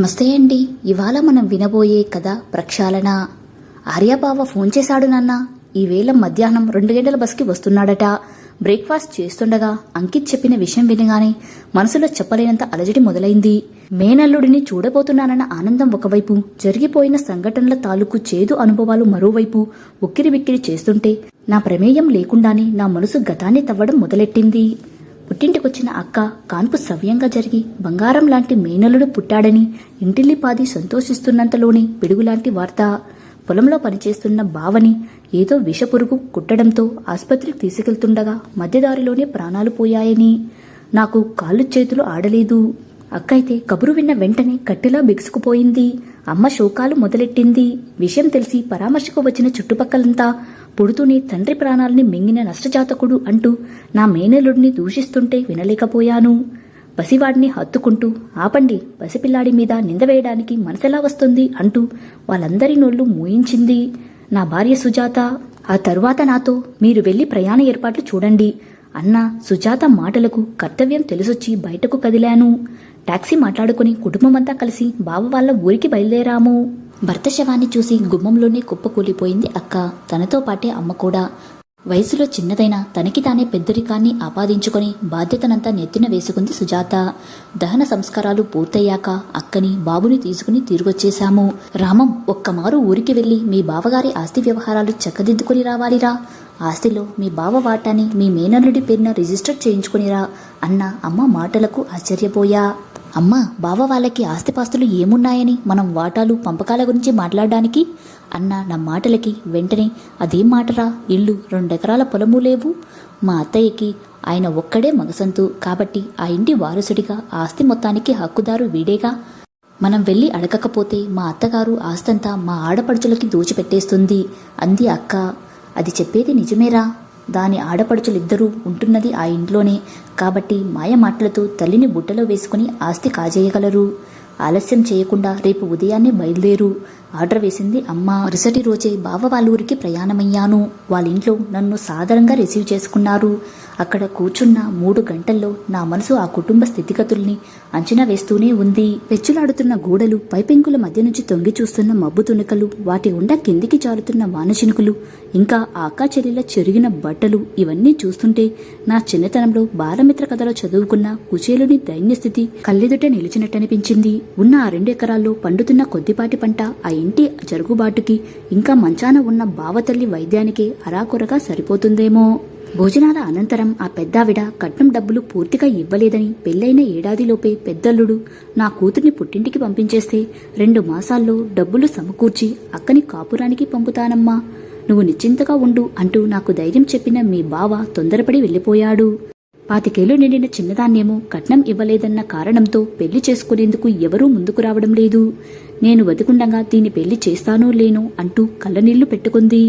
నమస్తే అండి. ఇవాళ మనం వినబోయే కథ ప్రక్షాళన. ఆర్యాబావ ఫోన్ చేశాడు నాన్న. ఈవేళ మధ్యాహ్నం రెండు గంటల బస్కి వస్తున్నాడట. బ్రేక్ఫాస్ట్ చేస్తుండగా అంకిత్ చెప్పిన విషయం వినగానే మనసులో చెప్పలేనంత అలజడి మొదలైంది. మేనల్లుడిని చూడబోతున్నానన్న ఆనందం ఒకవైపు జరిగిపోయిన సంఘటనల తాలూకు చేదు అనుభవాలు మరోవైపు ఉక్కిరి బిక్కిరి చేస్తుంటే నా ప్రమేయం లేకుండానే నా మనసు గతాన్ని తవ్వడం మొదలెట్టింది. పుట్టింటికొచ్చిన అక్క కాన్పు సవ్యంగా జరిగి బంగారం లాంటి మేనలుడు పుట్టాడని ఇంటిల్లిపాది సంతోషిస్తున్నంతలోనే పిడుగులాంటి వార్త. పొలంలో పనిచేస్తున్న బావని ఏదో విషపురుగు కుట్టడంతో ఆసుపత్రికి తీసుకెళ్తుండగా మధ్యదారిలోనే ప్రాణాలు పోయాయని. నాకు కాళ్ళు చేతులు ఆడలేదు. అక్క అయితే కబురు విన్న వెంటనే కట్టెలా బిగుసుకుపోయింది. అమ్మ శోకాలు మొదలెట్టింది. విషయం తెలిసి పరామర్శకు వచ్చిన చుట్టుపక్కలంతా పుడుతూనే తండ్రి ప్రాణాల్ని మింగిన నష్టజాతకుడు అంటూ నా మేనలుడిని దూషిస్తుంటే వినలేకపోయాను. పసివాడిని హత్తుకుంటూ ఆపండి పసిపిల్లాడి మీద నిందవేయడానికి మనసెలా వస్తుంది? అంటూ వాళ్ళందరి నోళ్ళు మూయించింది. నా భార్య సుజాత ఆ తరువాత నాతో మీరు వెళ్ళి ప్రయాణ ఏర్పాట్లు చూడండి అన్న సుజాత మాటలకు కర్తవ్యం తెలిసొచ్చి బయటకు కదిలాను. టాక్సీ మాట్లాడుకుని కుటుంబమంతా కలిసి బావ వాళ్ళ ఊరికి బయలుదేరాము. భర్త శవాన్ని చూసి గుమ్మంలోనే కుప్పకూలిపోయింది అక్క. తనతో పాటే అమ్మ కూడా. వయసులో చిన్నదైన తనకి తానే పెద్దరికాన్ని ఆపాదించుకొని బాధ్యతనంతా నెత్తిన వేసుకుంది సుజాత. దహన సంస్కారాలు పూర్తయ్యాక అక్కని బాబుని తీసుకుని తిరిగొచ్చేశాము. రామం ఒక్కమారు ఊరికి వెళ్ళి మీ బావగారి ఆస్తి వ్యవహారాలు చక్కదిద్దుకుని రావాలిరా. ఆస్తిలో మీ బావ వాటాని మీ మేనల్లుడి పేరున రిజిస్టర్ చేయించుకునిరా అన్న అమ్మ మాటలకు ఆశ్చర్యపోయా. అమ్మ బావ వాళ్ళకి ఆస్తిపాస్తులు ఏమున్నాయని మనం వాటాలు పంపకాల గురించి మాట్లాడడానికి? అన్న నా మాటలకి వెంటనే అదేం మాటరా? ఇల్లు రెండెకరాల పొలము లేవు. మా అత్తయ్యకి ఆయన ఒక్కడే మగసంతు. కాబట్టి ఆ ఇంటి వారసుడిగా ఆస్తి మొత్తానికి హక్కుదారు వీడేగా? మనం వెళ్ళి అడగకపోతే మా అత్తగారు ఆస్తంతా మా ఆడపడుచులకి దోచిపెట్టేస్తుంది. అంది అక్క. అది చెప్పేది నిజమేరా? దాని ఆడపడుచులిద్దరూ ఉంటున్నది ఆ ఇంట్లోనే. కాబట్టి మాయ మాటలతో తల్లిని బుట్టలో వేసుకుని ఆస్తి కాజేయగలరు. ఆలస్యం చేయకుండా రేపు ఉదయాన్నే బయలుదేరు. ఆర్డర్ వేసింది అమ్మ. మరుసటి రోజే బావ వాళ్ళ ఊరికి ప్రయాణమయ్యాను. వాళ్ళ ఇంట్లో నన్ను సాదరంగా రిసీవ్ చేసుకున్నారు. అక్కడ కూర్చున్న మూడు గంటల్లో నా మనసు ఆ కుటుంబ స్థితిగతుల్ని అంచనా వేస్తూనే ఉంది. పెచ్చులాడుతున్న గోడలు పైపెంకుల మధ్య నుంచి తొంగి చూస్తున్న మబ్బు తునకలు వాటి ఉండ కిందికి జారుతున్న వానచినుకులు ఇంకా ఆ చెరిగిన బట్టలు ఇవన్నీ చూస్తుంటే నా చిన్నతనంలో బాలమిత్ర కథలో చదువుకున్న కుచేలుని దైన్యస్థితి కళ్ళెదుట నిలిచినట్టనిపించింది. ఉన్న ఆ రెండు ఎకరాల్లో పండుతున్న కొద్దిపాటి పంట ఆ ఇంటి జరుగుబాటుకి ఇంకా మంచాన ఉన్న బావతల్లి వైద్యానికి అరాకొరగా సరిపోతుందేమో. భోజనాల అనంతరం ఆ పెద్దావిడ కట్నం డబ్బులు పూర్తిగా ఇవ్వలేదని పెళ్ళైన ఏడాదిలోపే పెద్దల్లుడు నా కూతుర్ని పుట్టింటికి పంపించేస్తే రెండు మాసాల్లో డబ్బులు సమకూర్చి అక్కని కాపురానికి పంపుతానమ్మా. నువ్వు నిశ్చింతగా ఉండు అంటూ నాకు ధైర్యం చెప్పిన మీ బావ తొందరపడి వెళ్ళిపోయాడు. పాతికేళ్ళు నిండిన చిన్నదాన్నేమో కట్నం ఇవ్వలేదన్న కారణంతో పెళ్ళి చేసుకునేందుకు ఎవరూ ముందుకు రావడం లేదు. నేను బతికుండగా దీన్ని పెళ్ళి చేస్తానో లేనో అంటూ కళ్ళనీళ్ళు పెట్టుకుంది.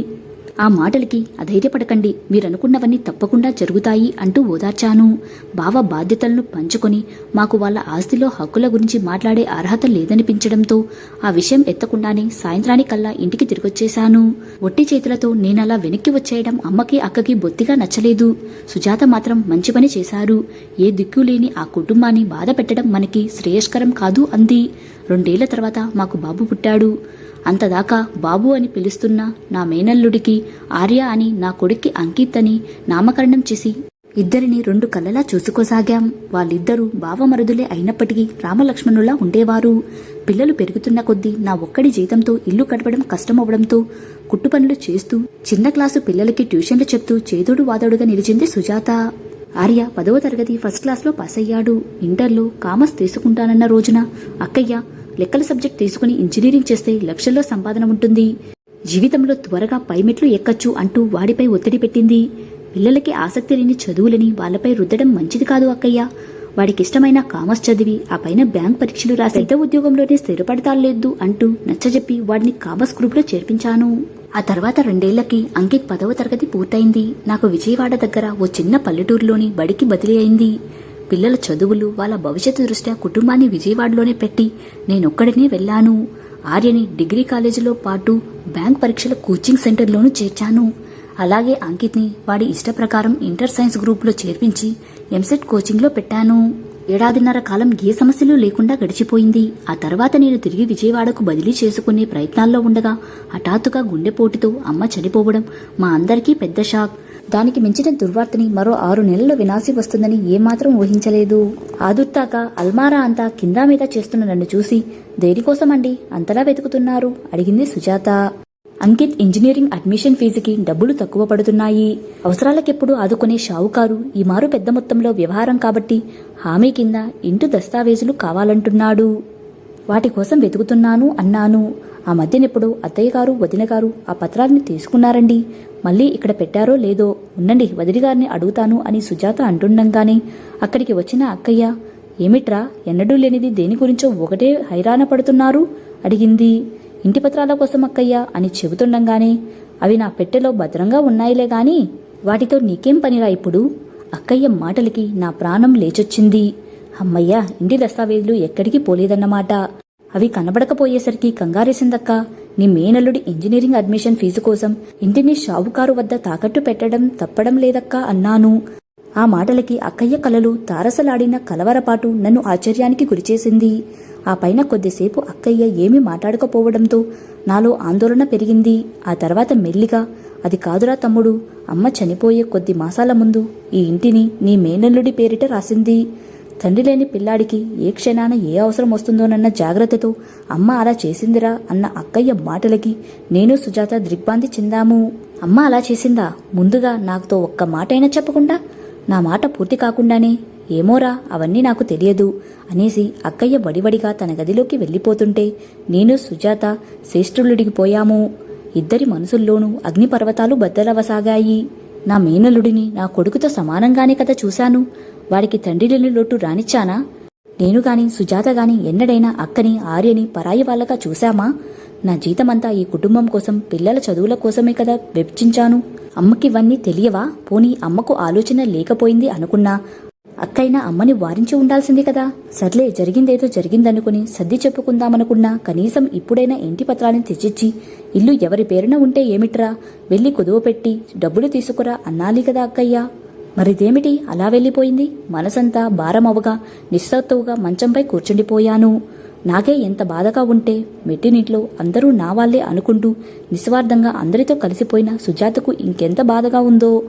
ఆ మాటలకి అధైర్యపడకండి. మీరనుకున్నవన్నీ తప్పకుండా జరుగుతాయి అంటూ ఓదార్చాను. బావ బాధ్యతలను పంచుకొని మాకు వాళ్ళ ఆస్తిలో హక్కుల గురించి మాట్లాడే అర్హత లేదనిపించడంతో ఆ విషయం ఎత్తకుండానే సాయంత్రానికల్లా ఇంటికి తిరిగొచ్చేశాను. ఒట్టి చేతులతో నేనలా వెనక్కి వచ్చేయడం అమ్మకి అక్కకి బొత్తిగా నచ్చలేదు. సుజాత మాత్రం మంచి పని చేశారు. ఏ దిక్కు లేని ఆ కుటుంబాన్ని బాధ పెట్టడం మనకి శ్రేయస్కరం కాదు అంది. రెండేళ్ళ తర్వాత మాకు బాబు పుట్టాడు. అంతదాకా బాబు అని పిలుస్తున్న నా మేనల్లుడికి ఆర్య అని నా కొడుక్కి అంకిత్ అని నామకరణం చేసి ఇద్దరిని రెండు కళ్ళలా చూసుకోసాగాం. వాళ్ళిద్దరూ బావమరుదులే అయినప్పటికీ రామలక్ష్మణులా ఉండేవారు. పిల్లలు పెరుగుతున్న కొద్దీ నా ఒక్కడి జీతంతో ఇల్లు గడపడం కష్టమవడంతో కుట్టు పనులు చేస్తూ చిన్న క్లాసు పిల్లలకి ట్యూషన్లు చెప్తూ చేదోడు వాదోడుగా నిలిచింది సుజాత. ఆర్య పదవ తరగతి ఫస్ట్ క్లాస్లో పాస్ అయ్యాడు ఇంటర్లో కామర్స్ తీసుకుంటానన్న రోజున అక్కయ్య లెక్కల సబ్జెక్ట్ తీసుకుని ఇంజనీరింగ్ చేస్తే లక్షల్లో సంపాదన ఉంటుంది. జీవితంలో త్వరగా పైమెట్లు ఎక్కచ్చు అంటూ వాడిపై ఒత్తిడి పెట్టింది. పిల్లలకి ఆసక్తి లేని చదువులని వాళ్ళపై రుద్దడం మంచిది కాదు అక్కయ్య. వాడికిష్టమైన కామర్స్ చదివి ఆ పైన బ్యాంక్ పరీక్షలు రాసి పెద్ద ఉద్యోగంలోనే స్థిరపడతాలేదు అంటూ నచ్చజెప్పి వాడిని కామర్స్ గ్రూప్లో చేర్పించాను. ఆ తర్వాత రెండేళ్ళకి అంకిత్ పదవ తరగతి పూర్తయింది. నాకు విజయవాడ దగ్గర ఓ చిన్న పల్లెటూరులోని బడికి బదిలీ అయింది. పిల్లల చదువులు వాళ్ళ భవిష్యత్తు దృష్ట్యా కుటుంబాన్ని విజయవాడలోనే పెట్టి నేనొక్కడినే వెళ్ళాను. ఆర్యని డిగ్రీ కాలేజీలో పాటు బ్యాంక్ పరీక్షల కోచింగ్ సెంటర్లోనూ చేర్చాను. అలాగే అంకిత్ని వాడి ఇష్ట ప్రకారం ఇంటర్ సైన్స్ గ్రూప్లో చేర్పించి ఎంసెట్ కోచింగ్లో పెట్టాను. ఏడాదిన్నర కాలం ఏ సమస్యలు లేకుండా గడిచిపోయింది. ఆ తర్వాత నేను తిరిగి విజయవాడకు బదిలీ చేసుకునే ప్రయత్నాల్లో ఉండగా హఠాత్తుగా గుండెపోటుతో అమ్మ చనిపోవడం మా అందరికీ పెద్ద షాక్. దానికి మించిన దుర్వార్తని మరో ఆరు నెలల్లో వినాసి వస్తుందని ఏమాత్రం ఊహించలేదు. ఆదుర్తాక అల్మారా అంతా కింద మీద చేస్తున్న నన్ను చూసి దేనికోసమండి? అంతలా వెతుకుతున్నారు? అడిగింది సుజాత. అంకిత్ ఇంజనీరింగ్ అడ్మిషన్ ఫీజుకి డబ్బులు తక్కువ పడుతున్నాయి. అవసరాలకెప్పుడు ఆదుకునే షావుకారు ఈ మారు పెద్ద మొత్తంలో వ్యవహారం కాబట్టి హామీ కింద ఇంటి దస్తావేజులు కావాలంటున్నాడు. వాటి కోసం వెతుకుతున్నాను అన్నాను. ఆ మధ్యనెప్పుడు అత్తయ్య గారు వదిన గారు ఆ పత్రాల్ని తీసుకున్నారండి. మళ్ళీ ఇక్కడ పెట్టారో లేదో ఉండండి వదిలి గారిని అడుగుతాను అని సుజాత అంటుండంగానే అక్కడికి వచ్చిన అక్కయ్య ఏమిట్రా ఎన్నడూ లేనిది దేని గురించో ఒకటే హైరాణ పడుతున్నారు? అడిగింది. ఇంటి పత్రాల కోసం అక్కయ్య అని చెబుతుండగానే అవి నా పెట్టెలో భద్రంగా ఉన్నాయిలే గాని వాటితో నీకేం పనిరా ఇప్పుడు? అక్కయ్య మాటలకి నా ప్రాణం లేచొచ్చింది. అమ్మయ్య ఇంటి దస్తావేజులు ఎక్కడికి పోలేదన్నమాట. అవి కనబడకపోయేసరికి కంగారేసిందక్క. నీ మేనల్లుడి ఇంజనీరింగ్ అడ్మిషన్ ఫీజు కోసం ఇంటిని షావుకారు వద్ద తాకట్టు పెట్టడం తప్పడం లేదక్కా అన్నాను. ఆ మాటలకి అక్కయ్య కలలు తారసలాడిన కలవరపాటు నన్ను ఆశ్చర్యానికి గురిచేసింది. ఆ పైన కొద్దిసేపు అక్కయ్య ఏమీ మాట్లాడకపోవడంతో నాలో ఆందోళన పెరిగింది. ఆ తర్వాత మెల్లిగా అది కాదురా తమ్ముడు అమ్మ చనిపోయే కొద్ది మాసాల ముందు ఈ ఇంటిని నీ మేనల్లుడి పేరిట రాసింది. తండ్రి లేని పిల్లాడికి ఏ క్షణాన ఏ అవసరం వస్తుందోనన్న జాగ్రత్తతో అమ్మ అలా చేసిందిరా అన్న అక్కయ్య మాటలకి నేను సుజాత దిగ్భాంతి చెందాము. అమ్మ అలా చేసిందా? ముందుగా నాకుతో ఒక్క మాటైనా చెప్పకుండా? నా మాట పూర్తి కాకుండానే ఏమోరా అవన్నీ నాకు తెలియదు అనేసి అక్కయ్య వడివడిగా తన గదిలోకి వెళ్ళిపోతుంటే నేను సుజాత శ్రేష్ఠులుడికి పోయాము. ఇద్దరి మనసుల్లోనూ అగ్నిపర్వతాలు బద్దలవసాగాయి. నా మేనలుడిని నా కొడుకుతో సమానంగానే కదా చూశాను. వాడికి తండ్రి లేని లోటు రానిచ్చానా? నేను గాని సుజాత గాని ఎన్నడైనా అక్కని ఆర్యని పరాయి వాళ్ళగా చూశామా? నా జీతమంతా ఈ కుటుంబం కోసం పిల్లల చదువుల కోసమే కదా వెచ్చించాను అమ్మకివన్నీ తెలియవా? పోనీ అమ్మకు ఆలోచన లేకపోయింది అనుకున్నా. అక్కైనా అమ్మని వారించి ఉండాల్సింది కదా. సర్లే జరిగిందేదో జరిగిందనుకుని సర్ది చెప్పుకుందామనుకున్నా కనీసం ఇప్పుడైనా ఇంటి పత్రాన్ని తెచ్చిచ్చి ఇల్లు ఎవరి పేరున ఉంటే ఏమిట్రా? వెళ్ళి కుదువ పెట్టి డబ్బులు తీసుకురా అన్నాలి కదా అక్కయ్యా. మరిదేమిటి? అలా వెళ్ళిపోయింది. మనసంతా భారమవగా నిస్సత్తువుగా మంచంపై కూర్చుండిపోయాను. నాకే ఎంత బాధగా ఉంటే మెట్టినింట్లో అందరూ నా వాళ్ళే అనుకుంటూ నిస్వార్థంగా అందరితో కలిసిపోయిన సుజాతకు ఇంకెంత బాధగా ఉందో.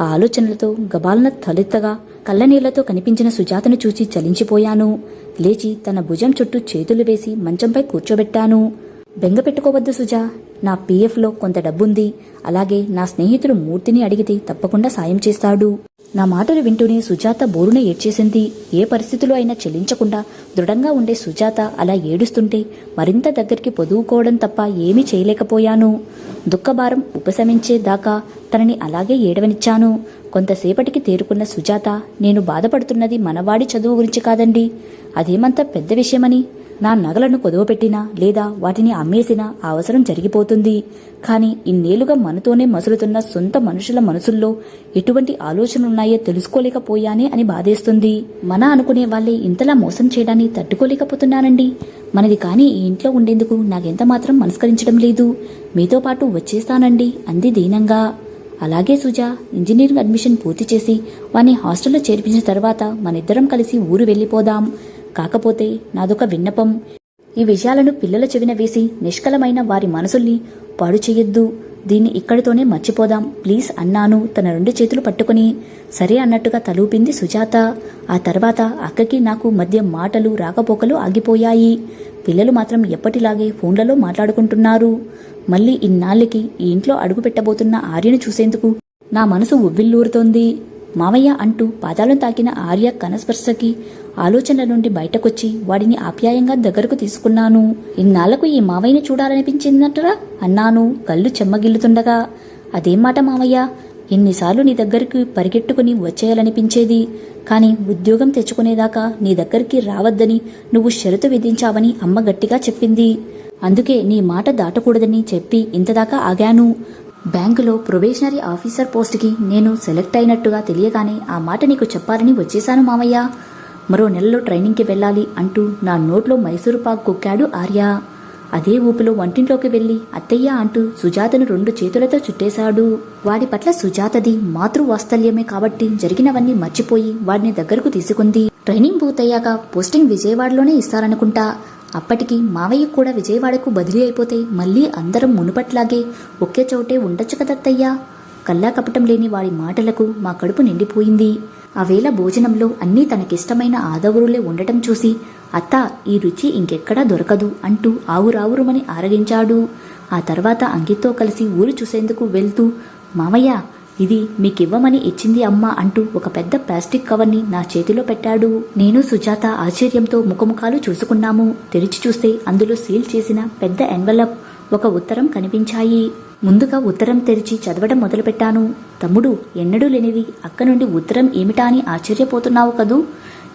ఆ ఆలోచనలతో గబాలన తలెత్తగా కళ్ళనీళ్ళతో కనిపించిన సుజాతను చూసి చలించిపోయాను. లేచి తన భుజం చుట్టూ చేతులు వేసి మంచంపై కూర్చోబెట్టాను. బెంగ పెట్టుకోవద్దు సుజా. నా పీఎఫ్లో కొంత డబ్బుంది. అలాగే నా స్నేహితుడు మూర్తిని అడిగితే తప్పకుండా సాయం చేస్తాడు. నా మాటలు వింటూనే సుజాత బోరున ఏడ్చేసింది. ఏ పరిస్థితిలో అయినా చెల్లించకుండా దృఢంగా ఉండే సుజాత అలా ఏడుస్తుంటే మరింత దగ్గరికి పొదువుకోవడం తప్ప ఏమీ చేయలేకపోయాను. దుఃఖభారం ఉపశమించేదాకా తనని అలాగే ఏడవనిచ్చాను. కొంతసేపటికి తేరుకున్న సుజాత నేను బాధపడుతున్నది మనవాడి చదువు గురించి కాదండి. అదేమంత పెద్ద విషయమని నా నగలను కొదవపెట్టినా లేదా వాటిని అమ్మేసినా అవసరం జరిగిపోతుంది. కాని ఇన్నేళ్ళుగా మనతోనే మసులుతున్న సొంత మనుషుల మనసుల్లో ఎటువంటి ఆలోచనలున్నాయో తెలుసుకోలేకపోయానే అని బాధేస్తుంది. మన అనుకునే వాళ్ళే ఇంతలా మోసం చేయడాన్ని తట్టుకోలేకపోతున్నానండి మనది కానీ ఈ ఇంట్లో ఉండేందుకు నాకెంత మాత్రం మనస్కరించడం లేదు. మీతో పాటు వచ్చేస్తానండి అంది దీనంగా. అలాగే సుజా ఇంజనీరింగ్ అడ్మిషన్ పూర్తి చేసి వాని హాస్టల్లో చేర్పించిన తర్వాత మనిద్దరం కలిసి ఊరు వెళ్ళిపోదాం. కాకపోతే నాదొక విన్నపం. ఈ విషయాలను పిల్లల చెవిన వేసి నిష్కలమైన వారి మనసుల్ని పాడు చెయ్యొద్దు. దీన్ని ఇక్కడితోనే మర్చిపోదాం. ప్లీజ్ అన్నాను. తన రెండు చేతులు పట్టుకుని సరే అన్నట్టుగా తలూపింది సుజాత. ఆ తర్వాత అక్కకి నాకు మధ్య మాటలు రాకపోకలు ఆగిపోయాయి. పిల్లలు మాత్రం ఎప్పటిలాగే ఫోన్లలో మాట్లాడుకుంటున్నారు. మళ్ళీ ఇన్నాళ్ళకి ఈ ఇంట్లో అడుగు పెట్టబోతున్న ఆర్యను చూసేందుకు నా మనసు ఉవ్విల్లూరుతోంది మావయ్య అంటూ పాదాలను తాకిన ఆర్య కనస్పర్శకి ఆలోచనల నుండి బయటకొచ్చి వాడిని ఆప్యాయంగా దగ్గరకు తీసుకున్నాను. ఇన్నాళ్ళకు ఈ మావయ్యని చూడాలనిపించిందటరా? అన్నాను కళ్ళు చెమ్మగిల్లుతుండగా. అదేం మాట మావయ్య? ఎన్నిసార్లు నీ దగ్గరికి పరిగెట్టుకుని వచ్చేయాలనిపించేది? కాని ఉద్యోగం తెచ్చుకునేదాకా నీ దగ్గరికి రావద్దని నువ్వు షరతు విధించావని అమ్మ గట్టిగా చెప్పింది. అందుకే నీ మాట దాటకూడదని చెప్పి ఇంతదాకా ఆగాను. బ్యాంకులో ప్రొబేషనరీ ఆఫీసర్ పోస్ట్కి నేను సెలెక్ట్ అయినట్టుగా తెలియగానే ఆ మాట నీకు చెప్పాలని వచ్చేశాను మామయ్య మరో నెలలో ట్రైనింగ్కి వెళ్ళాలి అంటూ నా నోట్లో మైసూరు పాక్ కుక్కాడు ఆర్య. అదే ఊపిలో వంటింట్లోకి వెళ్ళి అత్తయ్య అంటూ సుజాతను రెండు చేతులతో చుట్టేశాడు. వాడి పట్ల సుజాతది మాతృవాత్సల్యమే కాబట్టి జరిగినవన్నీ మర్చిపోయి వాడిని దగ్గరకు తీసుకుంది. ట్రైనింగ్ పూర్తయ్యాక పోస్టింగ్ విజయవాడలోనే ఇస్తారనుకుంటా. అప్పటికి మావయ్య కూడా విజయవాడకు బదిలీ అయిపోతే మళ్ళీ అందరం మునుపట్లాగే ఒకే చోటే ఉండొచ్చు కదత్తయ్యా. కల్లా కపటం లేని వాడి మాటలకు మా కడుపు నిండిపోయింది. ఆ వేళ భోజనంలో అన్నీ తనకిష్టమైన ఆదవురులే ఉండటం చూసి అత్త ఈ రుచి ఇంకెక్కడా దొరకదు అంటూ ఆవురావురుమని ఆరగించాడు. ఆ తర్వాత అంకిత్తో కలిసి ఊరు చూసేందుకు వెళ్తూ మామయ్య ఇది మీకివ్వమని ఇచ్చింది అమ్మ అంటూ ఒక పెద్ద ప్లాస్టిక్ కవర్ని నా చేతిలో పెట్టాడు. నేను సుజాత ఆశ్చర్యంతో ముఖముఖాలు చూసుకున్నాము. తెరిచి చూస్తే అందులో సీల్ చేసిన పెద్ద ఎన్వలప్ ఒక ఉత్తరం కనిపించాయి. ముందుగా ఉత్తరం తెరిచి చదవడం మొదలుపెట్టాను. తమ్ముడు ఎన్నడూ లేనిది అక్క నుండి ఉత్తరం ఏమిటా అని ఆశ్చర్యపోతున్నావు కదూ?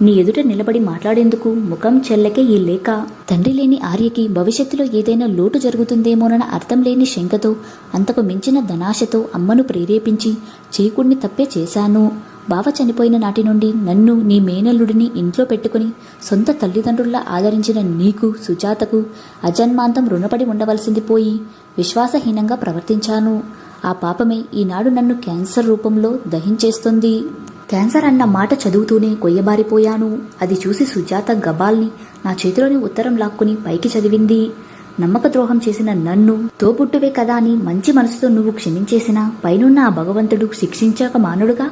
నీ ఎదుట నిలబడి మాట్లాడేందుకు ముఖం చెల్లకే ఈ లేఖ. తండ్రి లేని ఆర్యకి భవిష్యత్తులో ఏదైనా లోటు జరుగుతుందేమోనన్న అర్థం లేని శంకతో అంతకు మించిన ధనాశతో అమ్మను ప్రేరేపించి చీకుడిని తప్పే చేశాను. బావ చనిపోయిన నాటి నుండి నన్ను నీ మేనల్లుడిని ఇంట్లో పెట్టుకుని సొంత తల్లిదండ్రుల్లా ఆదరించిన నీకు సుజాతకు అజన్మాంతం రుణపడి ఉండవలసింది పోయి విశ్వాసహీనంగా ప్రవర్తించాను. ఆ పాపమే ఈనాడు నన్ను క్యాన్సర్ రూపంలో దహించేస్తుంది. క్యాన్సర్ అన్న మాట చదువుతూనే కొయ్యబారిపోయాను. అది చూసి సుజాత గబాల్ని నా చేతిలోని ఉత్తరం లాక్కుని పైకి చదివింది. నమ్మక ద్రోహం చేసిన నన్ను తోబుట్టువే కదా అని మంచి మనసుతో నువ్వు క్షమించేసిన పైనున్న ఆ భగవంతుడు శిక్షించాక మానుడుగా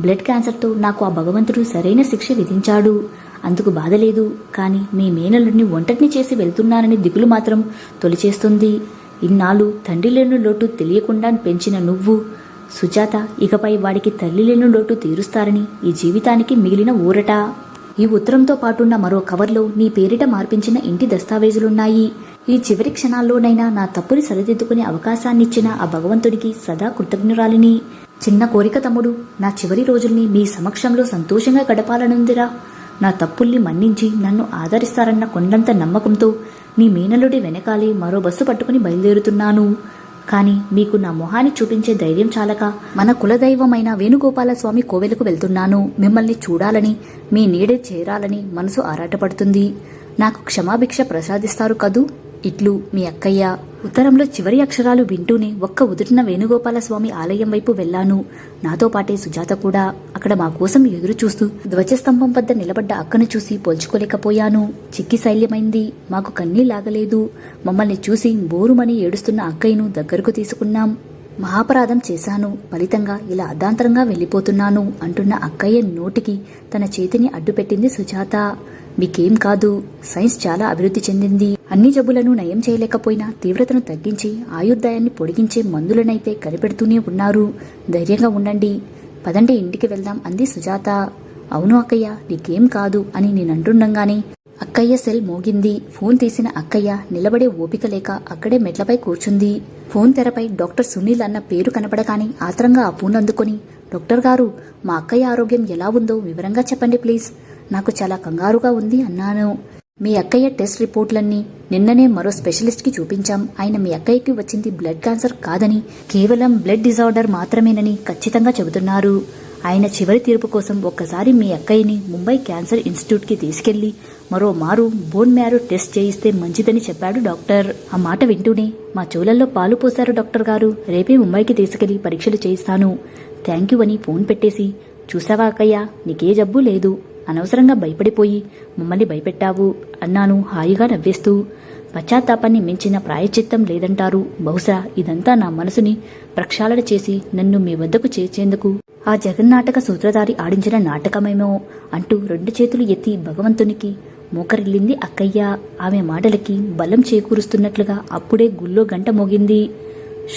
బ్లడ్ క్యాన్సర్తో నాకు ఆ భగవంతుడు సరైన శిక్ష విధించాడు. అందుకు బాధ లేదు. కానీ మీ మేనలుడిని ఒంటరిని చేసి వెళ్తున్నానని దిగులు మాత్రం తొలిచేస్తుంది. ఇన్నాళ్ళు తండ్రి లేని లోటు తెలియకుండా పెంచిన నువ్వు సుజాత ఇకపై వాడికి తల్లి లేని లోటు తీరుస్తారని ఈ జీవితానికి మిగిలిన ఊరట. ఈ ఉత్తరంతో పాటున్న మరో కవర్లో నీ పేరిట మార్పించిన ఇంటి దస్తావేజులున్నాయి. ఈ చివరి క్షణాల్లోనైనా నా తప్పుని సరిదిద్దుకునే అవకాశాన్నిచ్చిన ఆ భగవంతుడికి సదా కృతజ్ఞురాలిని. చిన్న కోరిక తమ్ముడు నా చివరి రోజుల్ని మీ సమక్షంలో సంతోషంగా గడపాలనుందిరా. నా తప్పుల్ని మన్నించి నన్ను ఆదరిస్తారన్న కొండంత నమ్మకంతో నీ మీనలుడి వెనకాలే మరో బస్సు పట్టుకుని బయలుదేరుతున్నాను. కానీ మీకు నా మొహాన్ని చూపించే ధైర్యం చాలక మన కులదైవమైన వేణుగోపాల స్వామి కోవెలకు వెళ్తున్నాను. మిమ్మల్ని చూడాలని మీ నీడే చేరాలని మనసు ఆరాటపడుతుంది. నాకు క్షమాభిక్ష ప్రసాదిస్తారు కదూ? ఇట్లు మీ అక్కయ్య ఉత్తరంలో చివరి అక్షరాలు వింటూనే ఒక్క ఉదుటిన వేణుగోపాల స్వామి ఆలయం వైపు వెళ్ళాను. నాతో పాటే సుజాత కూడా అక్కడ మా కోసం ఎదురు చూస్తూ ధ్వజస్తంభం వద్ద నిలబడ్డ అక్కను చూసి పోల్చుకోలేకపోయాను. చిక్కి శైల్యమైంది. మాకు కన్నీ లాగలేదు మమ్మల్ని చూసి బోరుమని ఏడుస్తున్న అక్కయ్యను దగ్గరకు తీసుకున్నాం. మహాపరాధం చేశాను. ఫలితంగా ఇలా అర్ధాంతరంగా వెళ్ళిపోతున్నాను అంటున్న అక్కయ్య నోటికి తన చేతిని అడ్డుపెట్టింది సుజాత. మీకేం కాదు. సైన్స్ చాలా అభివృద్ధి చెందింది. అన్ని జబ్బులను నయం చేయలేకపోయినా తీవ్రతను తగ్గించి ఆయుర్దాయాన్ని పొడిగించే మందులనైతే కనిపెడుతూనే ఉన్నారు. ధైర్యంగా ఉండండి. పదండి ఇంటికి వెళ్దాం అంది సుజాత. అవును అక్కయ్య నీకేం కాదు అని నేనంటుండగానే అక్కయ్య సెల్ మోగింది. ఫోన్ తీసిన అక్కయ్య నిలబడే ఓపిక లేక అక్కడే మెట్లపై కూర్చుంది. ఫోన్ తెరపై డాక్టర్ సునీల్ అన్న పేరు కనపడగానే ఆత్రంగా ఆ ఫోన్ అందుకొని డాక్టర్ గారు మా అక్కయ్య ఆరోగ్యం ఎలా ఉందో వివరంగా చెప్పండి ప్లీజ్. నాకు చాలా కంగారుగా ఉంది అన్నాను. మీ అక్కయ్య టెస్ట్ రిపోర్ట్లన్నీ నిన్ననే మరో స్పెషలిస్ట్కి చూపించాం. ఆయన మీ అక్కయ్యకి వచ్చింది బ్లడ్ క్యాన్సర్ కాదని కేవలం బ్లడ్ డిజార్డర్ మాత్రమేనని ఖచ్చితంగా చెబుతున్నారు. ఆయన చివరి తీర్పు కోసం ఒక్కసారి మీ అక్కయ్యని ముంబై క్యాన్సర్ ఇన్స్టిట్యూట్కి తీసుకెళ్ళి మరో మారు బోన్ మ్యారో టెస్ట్ చేయిస్తే మంచిదని చెప్పాడు డాక్టర్. ఆ మాట వింటూనే మా చెవులల్లో పాలు పోశారు డాక్టర్ గారు. రేపే ముంబైకి తీసుకెళ్ళి పరీక్షలు చేయిస్తాను. థ్యాంక్ యూ అని ఫోన్ పెట్టేసి చూసావా అక్కయ్య నీకే జబ్బు లేదు. అనవసరంగా భయపడిపోయి మమ్మల్ని భయపెట్టావు అన్నాను హాయిగా నవ్వేస్తూ. పశ్చాత్తాపాన్ని మించిన ప్రాయచిత్తం లేదంటారు. బహుశా ఇదంతా నా మనసుని ప్రక్షాళన చేసి నన్ను మీ వద్దకు చేర్చేందుకు. ఆ జగన్నాటక సూత్రధారి ఆడించిన నాటకమేమో అంటూ రెండు చేతులు ఎత్తి భగవంతునికి మోకరిల్లింది అక్కయ్య. ఆమె మాటలకి బలం చేకూరుస్తున్నట్లుగా అప్పుడే గుళ్ళో గంట మోగింది.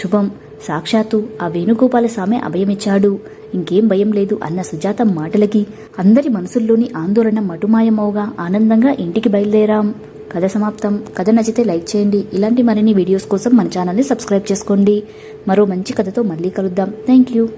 శుభం. సాక్షాత్తు ఆ వేణుగోపాల స్వామి అభయమిచ్చాడు. ఇంకేం భయం లేదు అన్న సుజాత మాటలకి. అందరి మనసుల్లోని ఆందోళన మటుమాయమవుగా ఆనందంగా ఇంటికి బయలుదేరాం. కథ సమాప్తం. కథ నచ్చితే లైక్ చేయండి. ఇలాంటి మరిన్ని వీడియోస్ కోసం మన ఛానల్ని సబ్స్క్రైబ్ చేసుకోండి. మరో మంచి కథతో మళ్ళీ కలుద్దాం. Thank you